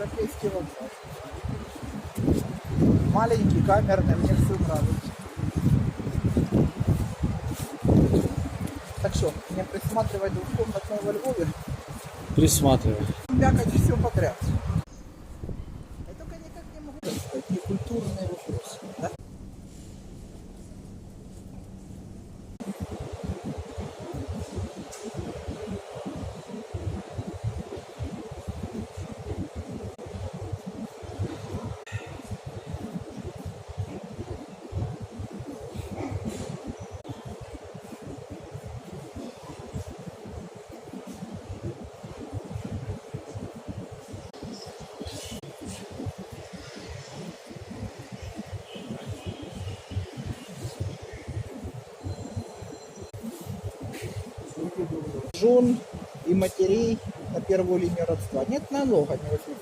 европейский вокзал. Маленький, камерный, мне все нравится. Так что, мне присматривать двухкомнатную во Львове, Присматривай. бякать все подряд. Я только никак не могу сказать, некультурный вопрос. Да? Жен и матерей на первую линию родства. Нет налога не возникает.